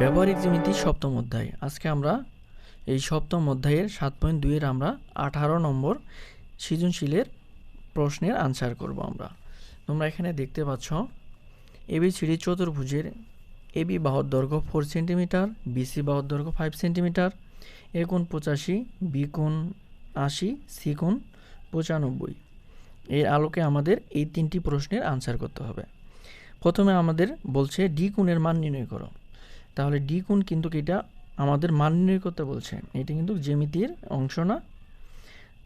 ব্যবহারিক জ্যামিতি সপ্তম অধ্যায়। আজকে আমরা এই সপ্তম অধ্যায়ের সাত পয়েন্ট দুইয়ের আমরা আঠারো নম্বর সৃজনশীলের প্রশ্নের আনসার করব আমরা। তোমরা এখানে দেখতে পাচ্ছ, এবিসিডি চতুর্ভুজের এবি বাহুর দৈর্ঘ্য ফোর সেন্টিমিটার বিসি বাহুর দৈর্ঘ্য ফাইভ সেন্টিমিটার এ কোণ পঁচাশি, বি কোণ আশি, সি কোণ পঁচানব্বই। এর আলোকে আমাদের এই তিনটি প্রশ্নের আনসার করতে হবে। প্রথমে আমাদের বলছে ডি কোণের মান নির্ণয় করো। তাহলে ডি কোণ কিন্তু এটা আমাদের মান নির্ণয় করতে বলছে। এটা কিন্তু জ্যামিতির অংশ না।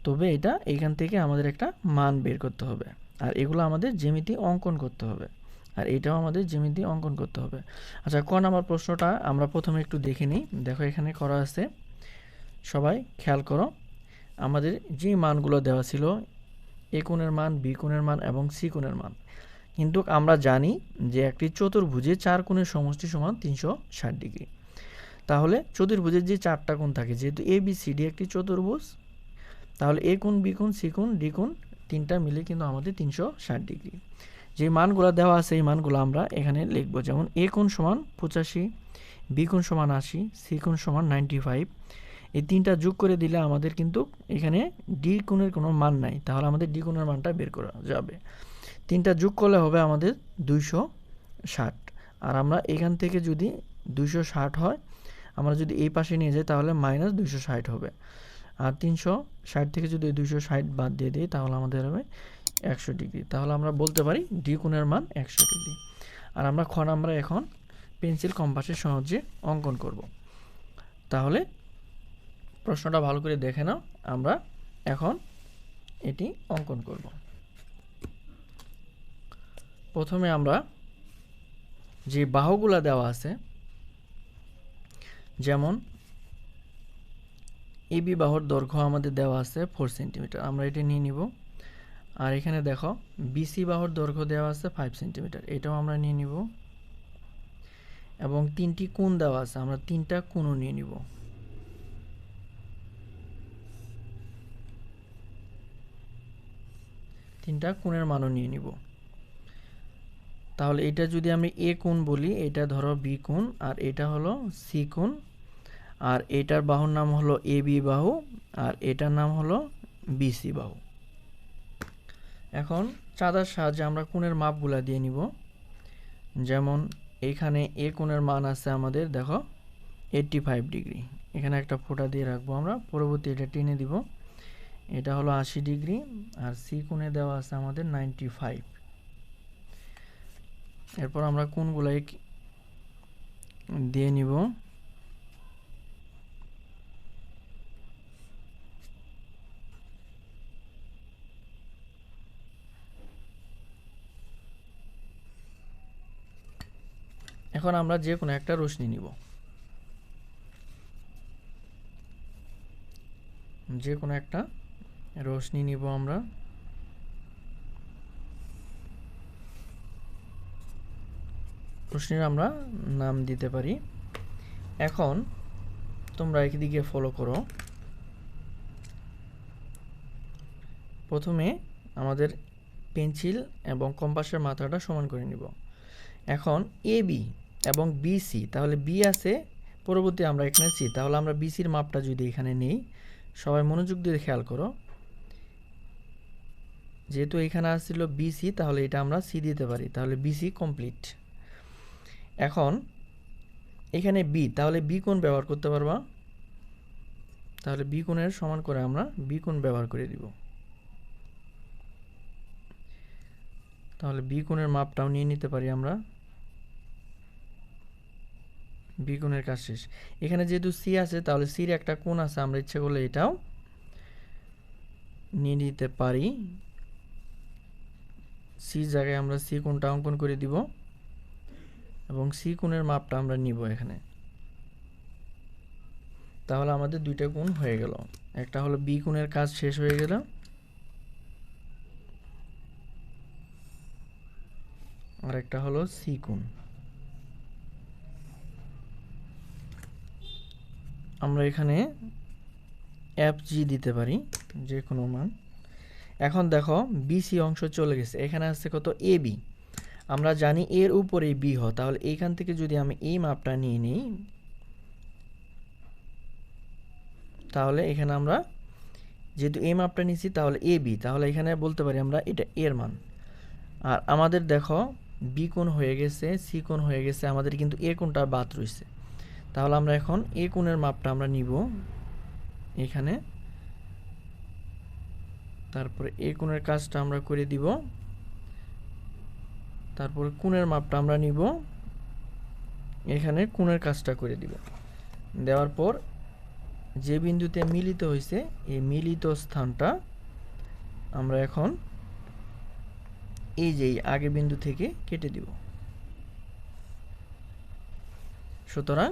তবে এটা এখান থেকে আমাদের একটা মান বের করতে হবে। আর এগুলো আমাদের জ্যামিতি অঙ্কন করতে হবে। আর এটাও আমাদের জ্যামিতি অঙ্কন করতে হবে। আচ্ছা ক নাম্বার প্রশ্নটা আমরা প্রথমে একটু দেখে নিই। দেখো, এখানে করা আছে। সবাই খেয়াল করো, আমাদের যে মানগুলো দেওয়া ছিল, এ কোণের মান, বি কোণের মান এবং সি কোণের মান কিন্তু আমরা জানি যে একটি চতুর্ভুজে চার কোণের সমষ্টি সমান তিনশো ষাট ডিগ্রি। তাহলে চতুর্ভুজের যে চারটা কোণ থাকে, যেহেতু এ বি সি ডি একটি চতুর্ভুজ, তাহলে এ কোণ বি কোণ সি কোণ ডি কোণ, তিনটা মিলে কিন্তু আমাদের তিনশো ষাট ডিগ্রি। যে মানগুলো দেওয়া আছে, এই মানগুলো আমরা এখানে লিখব। যেমন এ কোণ সমান পঁচাশি বি কোণ সমান আশি সি কোণ সমান নাইনটি ফাইভ। এই তিনটা যোগ করে দিলে আমাদের কিন্তু এখানে ডি কোণের কোনো মান নাই। তাহলে আমাদের ডি কোণের মানটা বের করা যাবে। তিনটা যোগ করলে হবে আমাদের দুইশো ষাট। আর আমরা এখান থেকে যদি দুইশো ষাট হয়, আমরা যদি এই পাশে নিয়ে যাই, তাহলে মাইনাস দুইশো ষাট হবে। আর তিনশো ষাট থেকে যদি দুইশো ষাট বাদ দিয়ে দিই, তাহলে আমাদের হবে একশো ডিগ্রি। তাহলে আমরা বলতে পারি ডি কোণের মান একশো ডিগ্রি। আর আমরা খ আমরা এখন পেন্সিল কম্পাসের সাহায্যে অঙ্কন করব। তাহলে প্রশ্নটা ভালো করে দেখে নাও, আমরা এখন এটি অঙ্কন করব। প্রথমে আমরা যে বাহুগুলা দেওয়া আছে, যেমন এবি বাহুর দৈর্ঘ্য আমাদের দেওয়া আছে ফোর সেন্টিমিটার আমরা এটি নিয়ে নিব। আর এখানে দেখো বিসি বাহুর দৈর্ঘ্য দেওয়া আছে ফাইভ সেন্টিমিটার এটাও আমরা নিয়ে নিব। এবং তিনটি কোণ দেওয়া আছে, আমরা তিনটা কোণও নিয়ে নিব। তিনটা কোণের মানও নিয়ে নিব। তাহলে এটা যদি আমি এ কোণ বলি, এটা ধরো বি কোণ, আর এটা হলো সি কোণ, আর এটার বাহুর নাম হলো এ বি বাহু, আর এটার নাম হলো বিসি বাহু। এখন চাঁদার সাহায্যে আমরা কোণের মাপগুলা দিয়ে নিব। যেমন এখানে এ কোণের মান আছে আমাদের, দেখো এইট্টি ফাইভ ডিগ্রি এখানে একটা ফোঁটা দিয়ে রাখব আমরা, পরবর্তী এটা টেনে দিব। এটা হলো আশি ডিগ্রি আর সি কোণে দেওয়া আছে আমাদের নাইনটি ফাইভ এরপর আমরা কোনগুলাই দিয়ে নিব? এখন আমরা যে কোনো একটা রশ্মি নিব। যে কোনো একটা রশ্মি নিব আমরা। প্রশ্নের আমরা নাম দিতে পারি। এখন তোমরা একদিকে ফলো করো। প্রথমে আমাদের পেন্সিল এবং কম্পাসের মাথাটা সমান করে নিব। এখন এ বি এবং বিসি তাহলে বি আছে, পরবর্তী আমরা এখানে সি তাহলে আমরা বিসির মাপটা যদি এখানে নেই, সবাই মনোযোগ দিয়ে খেয়াল করো। যেহেতু এখানে আসছিল বিসি তাহলে এটা আমরা সি দিতে পারি, তাহলে বিসি কমপ্লিট এখন এখানে বি তাহলে বি কোণ ব্যবহার করতে পারবা। তাহলে বি কোণের সমান করে আমরা বি কোণ ব্যবহার করে দিব। তাহলে বি কোণের মাপটাও নিয়ে নিতে পারি আমরা। বি কোণের কাজ শেষ। এখানে যেহেতু সি আছে, তাহলে সির একটা কোণ আছে, আমরা ইচ্ছে করলে এটাও নিয়ে নিতে পারি। সি জায়গায় আমরা সি কোণটা অঙ্কন করে দিব। এবং সি কোণের মাপটা আমরা নিব এখানে। তাহলে আমাদের দুইটা গুণ হয়ে গেল। একটা হলো বি কোণের কাজ শেষ হয়ে গেল। আর একটা হলো সি কোণ আমরা এখানে এফ জি দিতে পারি যে কোনো মান। এখন দেখো বিসি অংশ চলে গেছে। এখানে আছে কত এ বি। আমরা জানি এর উপরে বি হয়, তাহলে এইখান থেকে যদি আমি এই মাপটা নিয়ে নিই, তাহলে এখানে আমরা যেহেতু এই মাপটা নিছি তাহলে এ বি, তাহলে এখানে বলতে পারি আমরা এটা এর মান। আর আমাদের দেখো, বি কোণ হয়ে গেছে, সি কোণ হয়ে গেছে, আমাদের কিন্তু এ কোণটা বাদ রয়েছে। তাহলে আমরা এখন এ কোণের মাপটা আমরা নিব, এখানে। তারপরে এ কোণের কাজটা আমরা করে দিব। তারপরে কোণের মাপটা আমরা নিব। এখানে কোণের কাজটা করে দিব। দেওয়ার পর যে বিন্দুতে মিলিত হয়েছে এই মিলিত স্থানটা আমরা এখন এই যে আগের বিন্দু থেকে কেটে দিব। সুতরাং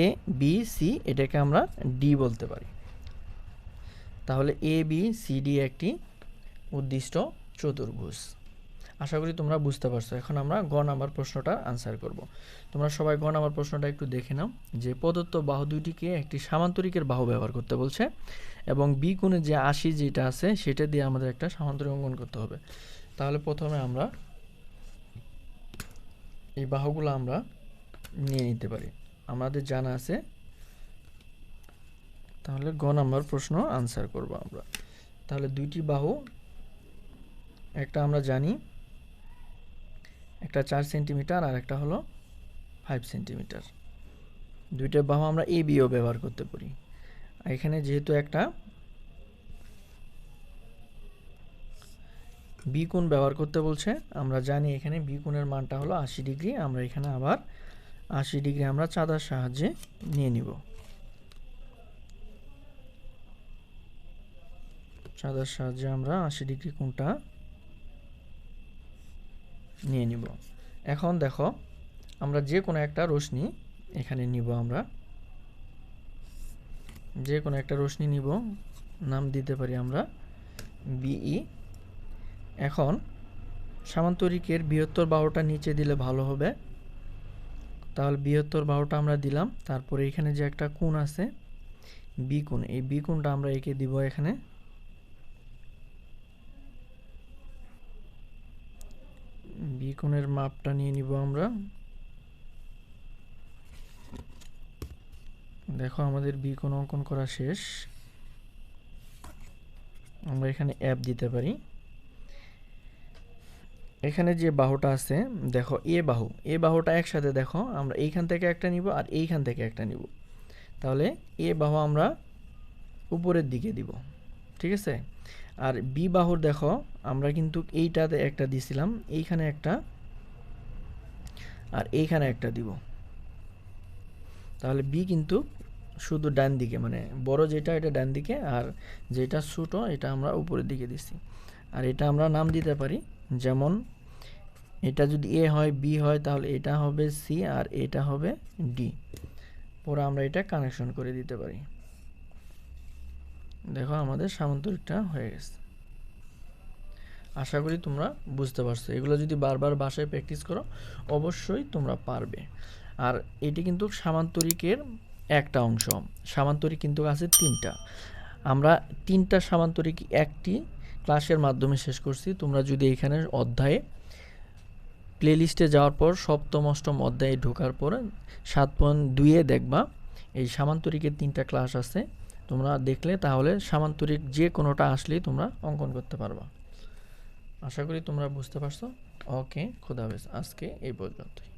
এ, বি, সি এটাকে আমরা ডি বলতে পারি। তাহলে এ, বি, সি, ডি একটি উদ্দিষ্ট চতুর্ভুজ। আশা করি তোমরা বুঝতে পারছ। এখন আমরা গ নাম্বার প্রশ্নটা আনসার করব। তোমরা সবাই গ নাম্বার প্রশ্নটা একটু দেখে নাও। যে প্রদত্ত বাহু দুইটিকে একটি সামান্তরিকের বাহু ব্যবহার করতে বলছে এবং বি কোণে যে আশি যেটা আছে, সেটা দিয়ে আমাদের একটা সামান্তরিক অঙ্কন করতে হবে। তাহলে প্রথমে আমরা এই বাহুগুলো আমরা নিয়ে নিতে পারি। আমাদের জানা আছে। তাহলে গ নাম্বার প্রশ্ন আনসার করব আমরা। তাহলে দুইটি বাহু, একটা আমরা জানি একটা চার সেন্টিমিটার আর একটা হলো ফাইভ সেন্টিমিটার। দুইটা বাহু আমরা এ বিও ব্যবহার করতে পারি। এখানে যেহেতু একটা বি কোণ ব্যবহার করতে বলছে, আমরা জানি এখানে বি কোণের মানটা হলো আশি ডিগ্রি, আমরা এখানে আবার আশি ডিগ্রি আমরা চাঁদার সাহায্যে নিয়ে নিব। চাঁদার সাহায্যে আমরা আশি ডিগ্রি কোণটা নিয়ে নিব। এখন দেখো, আমরা যে কোনো একটা রশ্মি এখানে নিব আমরা। যে কোনো একটা রশ্মি নিব, নাম দিতে পারি আমরা বিই। এখন সামান্তরিকের বৃহত্তর বাহুটা নিচে দিলে ভালো হবে। তাহলে বৃহত্তর বাহুটা আমরা দিলাম, তারপরে এখানে যে একটা কোণ আছে, বি কোণ, এই বি কোণটা আমরা এঁকে দিব এখানে। বি কোণের মাপটা নিয়ে নিব আমরা। দেখো আমাদের বি কোণ অঙ্কন করা শেষ। আমরা এখানে অ্যাপ দিতে পারি। এখানে যে বাহুটা আছে, দেখো এ বাহু, এ বাহুটা একসাথে দেখো, আমরা এইখান থেকে একটা নিব আর এইখান থেকে একটা নিব। তাহলে এ বাহু আমরা উপরের দিকে দিব, ঠিক আছে? আর বি বাহুর দেখো, আমরা কিন্তু এইটাতে একটা দিছিলাম, এইখানে একটা, আর এইখানে একটা দিব। তাহলে বি কিন্তু শুধু ডান দিকে মানে বড় যেটা, এটা ডান দিকে, আর যেটা ছোটো, এটা আমরা উপরের দিকে দিছি। আর এটা আমরা নাম দিতে পারি, যেমন এটা যদি এ হয়, বি হয়, তাহলে এটা হবে সি, আর এটা হবে ডি। পরে আমরা এটা কানেকশন করে দিতে পারি। দেখো, আমাদের সামান্তরিকটা হয়ে গেছে। আশা করি তোমরা বুঝতে পারছ। এগুলো যদি বারবার বাসায় প্র্যাকটিস করো, অবশ্যই তোমরা পারবে। আর এটি কিন্তু সামান্তরিকের একটা অংশ। সামান্তরিক কিন্তু আছে তিনটা। আমরা তিনটা সামান্তরিক একটি ক্লাসের মাধ্যমে শেষ করছি। তোমরা যদি এখানে অধ্যায়ে প্লেলিস্টে যাওয়ার পর, সপ্তম, অষ্টম অধ্যায়ে ঢোকার পর, সাত পয়েন্ট দুইয়ে দেখবা, এই সামান্তরিকের তিনটা ক্লাস আছে। তোমরা দেখলে তাহলে সামান্তরিক যে কোনোটা আসলেই তোমরা অঙ্কন করতে পারবা। আশা করি তোমরা বুঝতে পারছ। ওকে খুদাহাফেজ আজকে এই পর্যন্তই।